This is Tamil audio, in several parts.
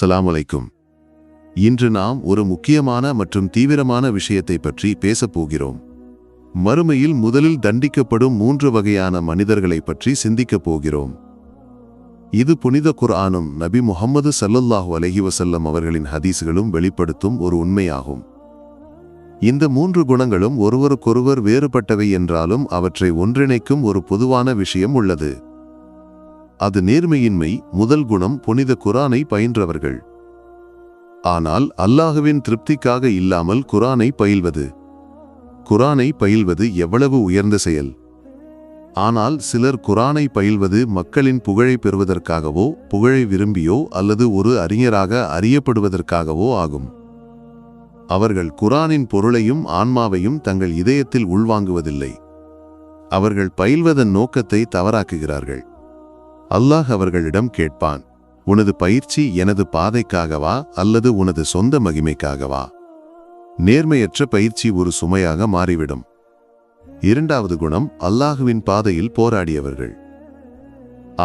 அஸ்ஸலாமு வலைக்கும் இன்று நாம் ஒரு முக்கியமான மற்றும் தீவிரமான விஷயத்தை பற்றி பேசப் போகிறோம். மறுமையில் முதலில் தண்டிக்கப்படும் மூன்று வகையான மனிதர்களைப் பற்றி சிந்திக்கப் போகிறோம். இது புனித குர்ஆனும் நபி முஹம்மது சல்லல்லாஹு அலஹி வசல்லம் அவர்களின் ஹதீஸ்களும் வெளிப்படுத்தும் ஒரு உண்மையாகும். இந்த மூன்று குணங்களும் ஒருவருக்கொருவர் வேறுபட்டவை என்றாலும் அவற்றை ஒன்றிணைக்கும் ஒரு பொதுவான விஷயம் உள்ளது. அது நேர்மையின்மை முதல் குணம் புனித குரானை பயின்றவர்கள். ஆனால் அல்லாஹுவின் திருப்திக்காக இல்லாமல் குரானை பயில்வது. குரானை பயில்வது எவ்வளவு உயர்ந்த செயல். ஆனால் சிலர் குரானை பயில்வது மக்களின் புகழை பெறுவதற்காகவோ புகழை விரும்பியோ அல்லது ஒரு அறிஞராக அறியப்படுவதற்காகவோ ஆகும். அவர்கள் குரானின் பொருளையும் ஆன்மாவையும் தங்கள் இதயத்தில் உள்வாங்குவதில்லை. அவர்கள் பயில்வதன் நோக்கத்தை தவறாக்குகிறார்கள். அல்லாஹ் அவர்களிடம் கேட்பான் உனது பயிற்சி எனது பாதைக்காகவா அல்லது உனது சொந்த மகிமைக்காகவா? நேர்மையற்ற பயிற்சி ஒரு சுமையாக மாறிவிடும். இரண்டாவது குணம் அல்லாஹுவின் பாதையில் போராடியவர்கள்.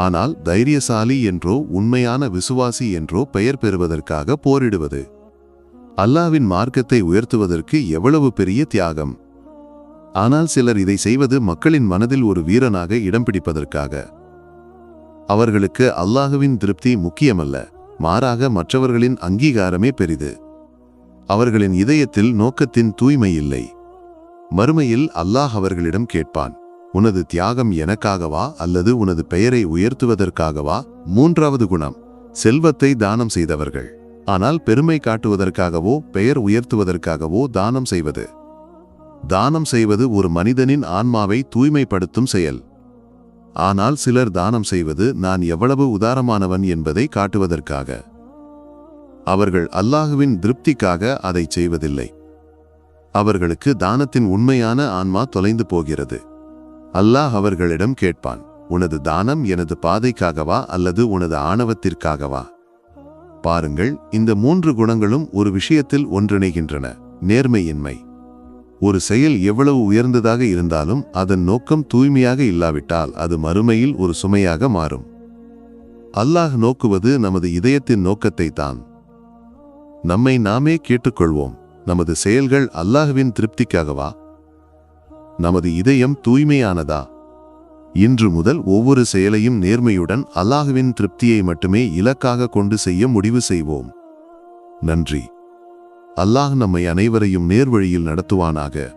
ஆனால் தைரியசாலி என்றோ உண்மையான விசுவாசி என்றோ பெயர் பெறுவதற்காக போரிடுவது அல்லாவின் மார்க்கத்தை உயர்த்துவதற்கு எவ்வளவு பெரிய தியாகம்? ஆனால் சிலர் இதை செய்வது மக்களின் மனதில் ஒரு வீரனாக இடம் பிடிப்பதற்காக. அவர்களுக்கு அல்லாஹுவின் திருப்தி முக்கியமல்ல மாறாக மற்றவர்களின் அங்கீகாரமே பெரிது. அவர்களின் இதயத்தில் நோக்கத்தின் தூய்மை இல்லை மறுமையில் அல்லாஹ் அவர்களிடம் கேட்பான் உனது தியாகம் எனக்காகவா அல்லது உனது பெயரை உயர்த்துவதற்காகவா? மூன்றாவது குணம் செல்வத்தை தானம் செய்தவர்கள். ஆனால் பெருமை காட்டுவதற்காகவோ பெயர் உயர்த்துவதற்காகவோ தானம் செய்வது. தானம் செய்வது ஒரு மனிதனின் ஆன்மாவை தூய்மைப்படுத்தும் செயல். ஆனால் சிலர் தானம் செய்வது நான் எவ்வளவு உதாரமானவன் என்பதை காட்டுவதற்காக. அவர்கள் அல்லாஹுவின் திருப்திக்காக அதை செய்வதில்லை. அவர்களுக்கு தானத்தின் உண்மையான ஆன்மா தொலைந்து போகிறது. அல்லாஹ் அவர்களிடம் கேட்பான் உனது தானம் எனது பாதைக்காகவா அல்லது உனது ஆணவத்திற்காகவா? பாருங்கள் இந்த மூன்று குணங்களும் ஒரு விஷயத்தில் ஒன்றிணைகின்றன நேர்மையின்மை. ஒரு செயல் எவ்வளவு உயர்ந்ததாக இருந்தாலும் அதன் நோக்கம் தூய்மையாக இல்லாவிட்டால் அது மறுமையில் ஒரு சுமையாக மாறும். அல்லாஹ் நோக்குவது நமது இதயத்தின் நோக்கத்தை தான் நம்மை நாமே கேட்டுக்கொள்வோம். நமது செயல்கள் அல்லாஹுவின் திருப்திக்காகவா? நமது இதயம் தூய்மையானதா? இன்று முதல் ஒவ்வொரு செயலையும் நேர்மையுடன் அல்லாஹுவின் திருப்தியை மட்டுமே இலக்காக கொண்டு செய்ய முடிவு செய்வோம். நன்றி. அல்லாஹ் நம்மை அனைவரையும் நேர்வழியில் நடத்துவானாக.